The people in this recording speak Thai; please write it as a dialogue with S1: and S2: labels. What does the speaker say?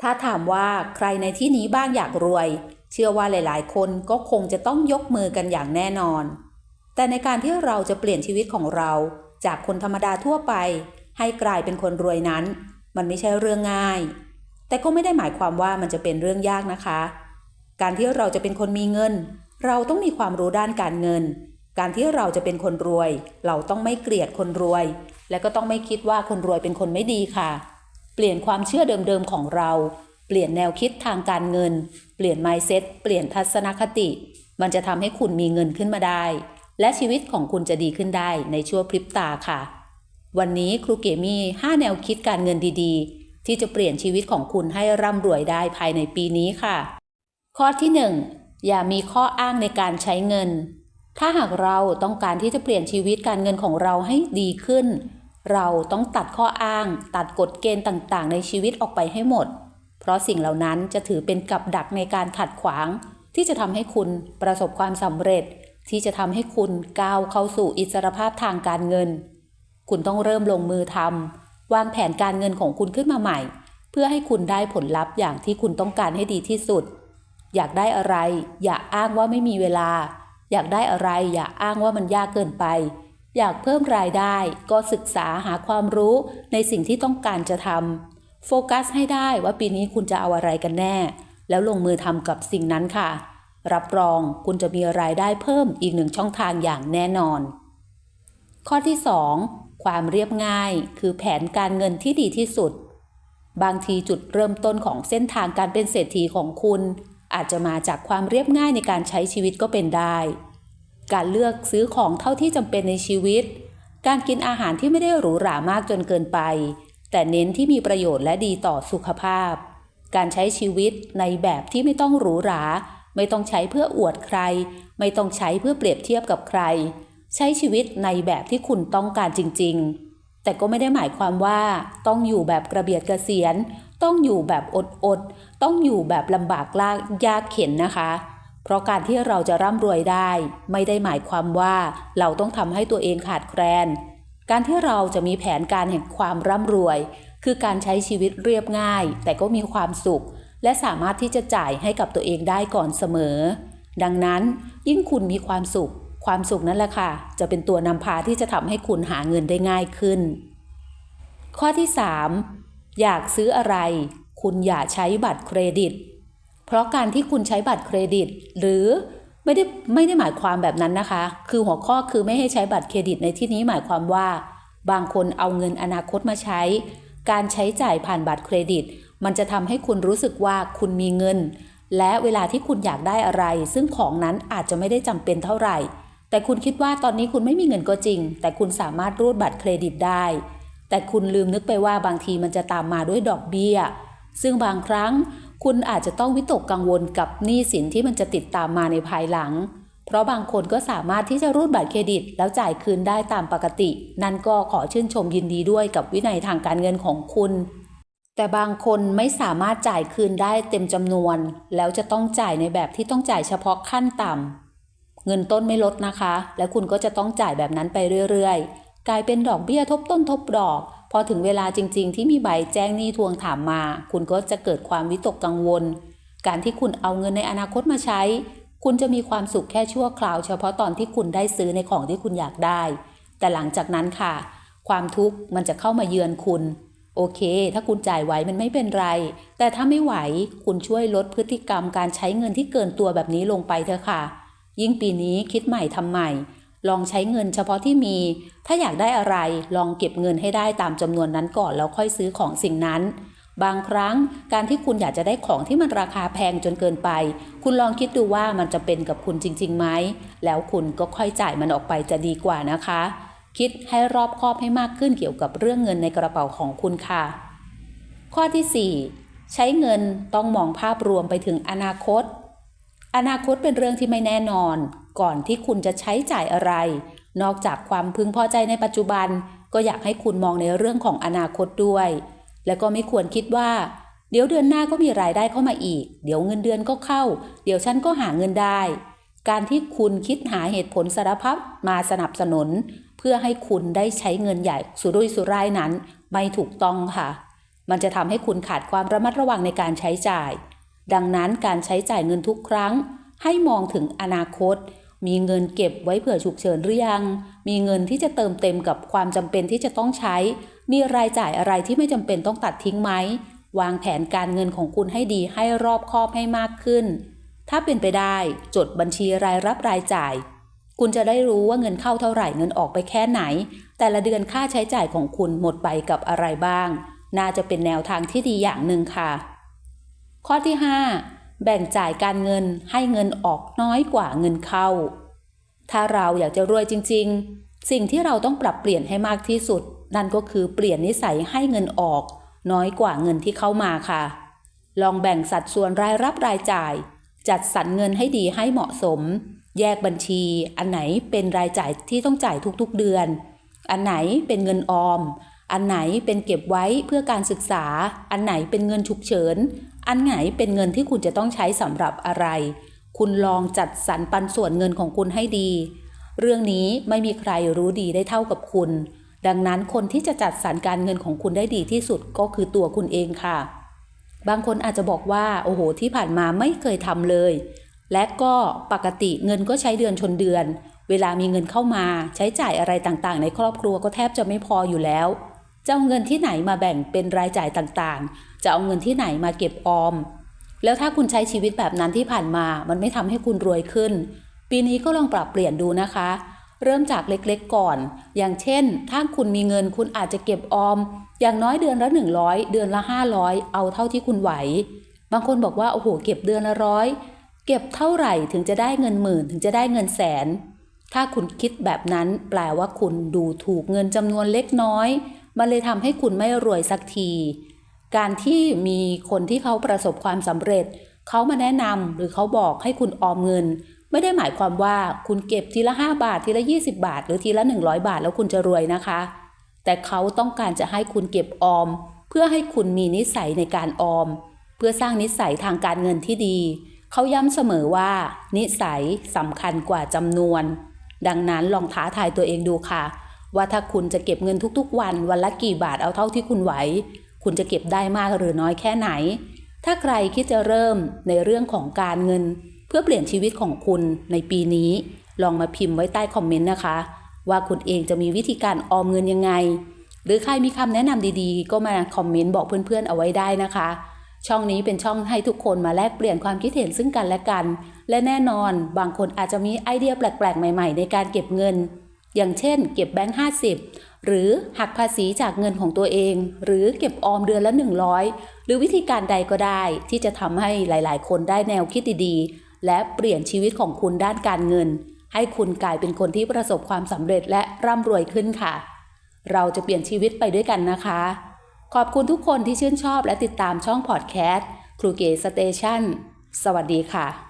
S1: ถ้าถามว่าใครในที่นี้บ้างอยากรวย เชื่อว่าหลายๆ คนก็คงจะต้องยกมือกันอย่างแน่นอน แต่ในการที่เราจะเปลี่ยนชีวิตของเรา จากคนธรรมดาทั่วไป ให้กลายเป็นคนรวยนั้น มันไม่ใช่เรื่องง่าย แต่ก็ไม่ได้หมายความว่ามันจะเป็นเรื่องยากนะคะ การที่เราจะเป็นคนมีเงิน เราต้องมีความรู้ด้านการเงิน การที่เราจะเป็นคนรวย เราต้องไม่เกลียดคนรวย และก็ต้องไม่คิดว่าคนรวยเป็นคนไม่ดีค่ะ เปลี่ยนความเชื่อเดิมๆของเรา เปลี่ยนแนวคิดทางการเงิน เปลี่ยน mindset เปลี่ยนทัศนคติ มันจะทำให้คุณมีเงินขึ้นมาได้ และชีวิตของคุณจะดีขึ้นได้ในชั่วพริบตาค่ะ วันนี้ครูเกมี5แนวคิดการเงินดีๆ ที่จะเปลี่ยนชีวิตของคุณให้ร่ำรวยได้ภายในปีนี้ค่ะ ข้อที่ 1 อย่ามีข้ออ้างในการใช้เงิน ถ้าหากเราต้องการที่จะเปลี่ยนชีวิตการเงินของเราให้ดีขึ้น เราต้องตัดข้ออ้าง ตัดกฎเกณฑ์ต่างๆ ในชีวิตออกไปให้หมด เพราะสิ่งเหล่านั้นจะถือเป็นกับดักในการขัดขวาง ที่จะทำให้คุณประสบความสำเร็จ ที่จะทำให้คุณก้าวเข้าสู่อิสรภาพทางการเงิน คุณต้องเริ่มลงมือทำวางแผนการเงินของคุณขึ้นมาใหม่ เพื่อให้คุณได้ผลลัพธ์อย่างที่คุณต้องการให้ดีที่สุด อยากได้อะไร อย่าอ้างว่าไม่มีเวลา อยากได้อะไร อย่าอ้างว่ามันยากเกินไป อยากเพิ่มรายได้ก็ศึกษาหาความรู้ในสิ่งที่ต้องการจะทำโฟกัสให้ได้ว่าปีนี้คุณจะเอาอะไรกันแน่ แล้วลงมือทำกับสิ่งนั้นค่ะ รับรองคุณจะมีรายได้เพิ่มอีกหนึ่งช่องทางอย่างแน่นอน ข้อที่ 2 ความเรียบง่าย คือแผนการเงินที่ดีที่สุด บางทีจุดเริ่มต้นของเส้นทางการเป็นเศรษฐีของคุณ อาจจะมาจากความเรียบง่ายในการใช้ชีวิตก็เป็นได้ การเลือกซื้อของเท่าที่จำเป็นในชีวิต การกินอาหารที่ไม่ได้หรูหรามากจนเกินไป แต่เน้นที่มีประโยชน์และดีต่อสุขภาพ การใช้ชีวิตในแบบที่ไม่ต้องหรูหรา ไม่ต้องใช้เพื่ออวดใคร ไม่ต้องใช้เพื่อเปรียบเทียบกับใคร ใช้ชีวิตในแบบที่คุณต้องการจริง ๆ แต่ก็ไม่ได้หมายความว่า ต้องอยู่แบบกระเบียดกระเสียน ต้องอยู่แบบอดๆ ต้องอยู่แบบลำบากลากยากเข็นนะคะ เพราะการที่เราจะร่ำรวยได้ ไม่ได้หมายความว่าเราต้องทำให้ตัวเองขาดแคลน การที่เราจะมีแผนการแห่งความร่ำรวย คือการใช้ชีวิตเรียบง่าย แต่ก็มีความสุข และสามารถที่จะจ่ายให้กับตัวเองได้ก่อนเสมอ ดังนั้น ยิ่งคุณมีความสุข ความสุขนั่นแหละค่ะ จะเป็นตัวนำพาที่จะทำให้คุณหาเงินได้ง่ายขึ้น ข้อที่ 3 อยากซื้ออะไร คุณอย่าใช้บัตรเครดิต เพราะการที่คุณใช้บัตรเครดิต หรือไม่ได้ไม่ได้หมายความแบบนั้นนะคะ คือหัวข้อคือไม่ให้ใช้บัตรเครดิตในที่นี้หมายความว่า บางคนเอาเงินอนาคตมาใช้ การใช้จ่ายผ่านบัตรเครดิต มันจะทำให้คุณรู้สึกว่าคุณมีเงิน และเวลาที่คุณอยากได้อะไร ซึ่งของนั้นอาจจะไม่ได้จำเป็นเท่าไหร่ แต่คุณคิดว่าตอนนี้คุณไม่มีเงินก็จริง แต่คุณสามารถรูดบัตรเครดิตได้ แต่คุณลืมนึกไปว่าบางทีมันจะตามมาด้วยดอกเบี้ย ซึ่งบางครั้ง คุณอาจจะต้องวิตกกังวลกับหนี้สินที่มันจะติดตามมาในภายหลัง เพราะบางคนก็สามารถที่จะรูดบัตรเครดิต แล้วจ่ายคืนได้ตามปกติ นั่นก็ขอชื่นชมยินดีด้วยกับวินัยทางการเงินของคุณ แต่บางคนไม่สามารถจ่ายคืนได้เต็มจำนวน แล้วจะต้องจ่ายในแบบที่ต้องจ่ายเฉพาะขั้นต่ำเงินต้นไม่ลดนะคะ และคุณก็จะต้องจ่ายแบบนั้นไปเรื่อยๆ กลายเป็นดอกเบี้ยทบต้นทบดอก พอถึงเวลาจริง ๆ ที่มีใบแจ้งหนี้ทวงถามมา คุณก็จะเกิดความวิตกกังวล การที่คุณเอาเงินในอนาคตมาใช้ คุณจะมีความสุขแค่ชั่วคราว เฉพาะตอนที่คุณได้ซื้อในของที่คุณอยากได้ แต่หลังจากนั้นค่ะ ความทุกข์มันจะเข้ามาเยือนคุณ โอเค ถ้าคุณจ่ายไหวมันไม่เป็นไร แต่ถ้าไม่ไหวคุณช่วยลดพฤติกรรมการใช้เงินที่เกินตัวแบบนี้ลงไปเถอะค่ะ ยิ่งปีนี้คิดใหม่ทำใหม่ ลองใช้เงินเฉพาะที่มี ถ้าอยากได้อะไรลองเก็บเงินให้ได้ตามจำนวนนั้นก่อนแล้วค่อยซื้อของสิ่งนั้น บางครั้งการที่คุณอยากจะได้ของที่มันราคาแพงจนเกินไป คุณลองคิดดูว่ามันจะเป็นกับคุณจริงๆไหม แล้วคุณก็ค่อยจ่ายมันออกไปจะดีกว่านะคะ คิดให้รอบคอบให้มากขึ้นเกี่ยวกับเรื่องเงินในกระเป๋าของคุณค่ะ ข้อที่ 4 ใช้เงินต้องมองภาพรวมไปถึงอนาคตอนาคตเป็นเรื่องที่ไม่แน่นอนก่อนที่คุณจะใช้จ่ายอะไร นอกจากความพึงพอใจในปัจจุบัน ก็อยากให้คุณมองในเรื่องของอนาคตด้วย และก็ไม่ควรคิดว่า เดี๋ยวเดือนหน้าก็มีรายได้เข้ามาอีก เดี๋ยวเงินเดือนก็เข้า เดี๋ยวฉันก็หาเงินได้ การที่คุณคิดหาเหตุผลสารพัดมาสนับสนุน เพื่อให้คุณได้ใช้เงินใหญ่สุรุ่ยสุร่ายนั้นไม่ถูกต้องค่ะ มันจะทำให้คุณขาดความระมัดระวังในการใช้จ่าย ดังนั้นการใช้จ่ายเงินทุกครั้งให้มองถึงอนาคต มีเงินเก็บไว้เผื่อฉุกเฉินหรือยัง มีเงินที่จะเติมเต็มกับความจำเป็นที่จะต้องใช้ มีรายจ่ายอะไรที่ไม่จำเป็นต้องตัดทิ้งไหม วางแผนการเงินของคุณให้ดีให้รอบคอบให้มากขึ้น ถ้าเป็นไปได้จดบัญชีรายรับรายจ่าย คุณจะได้รู้ว่าเงินเข้าเท่าไหร่เงินออกไปแค่ไหน แต่ละเดือนค่าใช้จ่ายของคุณหมดไปกับอะไรบ้าง น่าจะเป็นแนวทางที่ดีอย่างหนึ่งค่ะ ข้อที่ 5 แบ่งจ่ายการเงินให้เงินออกน้อยกว่าเงินเข้า ถ้าเราอยากจะรวยจริง ๆ สิ่งที่เราต้องปรับเปลี่ยนให้มากที่สุด นั่นก็คือเปลี่ยนนิสัยให้เงินออก น้อยกว่าเงินที่เข้ามาค่ะ ลองแบ่งสัดส่วนรายรับรายจ่าย จัดสรรเงินให้ดีให้เหมาะสม แยกบัญชี อันไหนเป็นรายจ่ายที่ต้องจ่ายทุกๆเดือน อันไหนเป็นเงินออมอันไหนเป็นเก็บไว้เพื่อการศึกษา อันไหนเป็นเงินฉุกเฉิน อันไหนเป็นเงินที่คุณจะต้องใช้สำหรับอะไร คุณลองจัดสรรปันส่วนเงินของคุณให้ดี เรื่องนี้ไม่มีใครรู้ดีได้เท่ากับคุณ ดังนั้นคนที่จะจัดสรรการเงินของคุณได้ดีที่สุดก็คือตัวคุณเองค่ะ บางคนอาจจะบอกว่า โอ้โห ที่ผ่านมาไม่เคยทำเลย และก็ปกติเงินก็ใช้เดือนชนเดือน เวลามีเงินเข้ามา ใช้จ่ายอะไรต่างๆ ในครอบครัวก็แทบจะไม่พออยู่แล้ว จะเอาเงินที่ไหนมาแบ่งเป็นรายจ่ายต่างๆ จะเอาเงินที่ไหนมาเก็บออม แล้วถ้าคุณใช้ชีวิตแบบนั้นที่ผ่านมา มันไม่ทำให้คุณรวยขึ้น ปีนี้ก็ลองปรับเปลี่ยนดูนะคะ เริ่มจากเล็กๆก่อน อย่างเช่น ถ้าคุณมีเงินคุณอาจจะเก็บออม อย่างน้อยเดือนละ 100 เดือนละ 500 เอาเท่าที่คุณไหว บางคนบอกว่าโอ้โหเก็บเดือนละร้อยเก็บเท่าไหร่ถึงจะได้เงินหมื่นถึงจะได้เงินแสน ถ้าคุณคิดแบบนั้นแปลว่าคุณดูถูกเงินจำนวนเล็กน้อย มันเลยทำให้คุณไม่รวยสักที การที่มีคนที่เขาประสบความสำเร็จ เขามาแนะนำหรือเขาบอกให้คุณออมเงิน ไม่ได้หมายความว่าคุณเก็บทีละ 5 บาททีละ 20 บาท หรือทีละ 100 บาทแล้วคุณจะรวยนะคะ แต่เขาต้องการจะให้คุณเก็บออม เพื่อให้คุณมีนิสัยในการออม เพื่อสร้างนิสัยทางการเงินที่ดี เขาย้ำเสมอว่า นิสัยสำคัญกว่าจำนวน ดังนั้นลองท้าทายตัวเองดูค่ะ ว่าถ้าคุณจะเก็บเงินทุกๆ วันวันละกี่บาทเอาเท่าที่คุณไหว คุณจะเก็บได้มากหรือน้อยแค่ไหน ถ้าใครคิดจะเริ่มในเรื่องของการเงิน เพื่อเปลี่ยนชีวิตของคุณในปีนี้ ลองมาพิมพ์ไว้ใต้คอมเมนต์นะคะ ว่าคุณเองจะมีวิธีการออมเงินยังไง หรือใครมีคำแนะนำดีๆ ก็มาคอมเมนต์บอกเพื่อนๆเอาไว้ได้นะคะช่องนี้เป็นช่องให้ทุกคนมาแลกเปลี่ยนความคิดเห็นซึ่งกันและกัน และแน่นอนบางคนอาจจะมีไอเดียแปลกๆ ใหม่ ๆ ในการเก็บเงิน อย่างเช่น เก็บแบงค์50 หรือหักภาษีจากเงินของตัวเอง หรือเก็บออมเดือนละ 100 หรือวิธีการใดก็ได้ ที่จะทำให้หลาย ๆ คนได้แนวคิดดีๆ และเปลี่ยนชีวิตของคุณด้านการเงิน ให้คุณกลายเป็นคนที่ประสบความสำเร็จและร่ำรวยขึ้นค่ะ เราจะเปลี่ยนชีวิตไปด้วยกันนะคะ ขอบคุณทุกคนที่ชื่นชอบและติดตามช่องพอดแคสต์ครูเก๋สเตชันสวัสดีค่ะ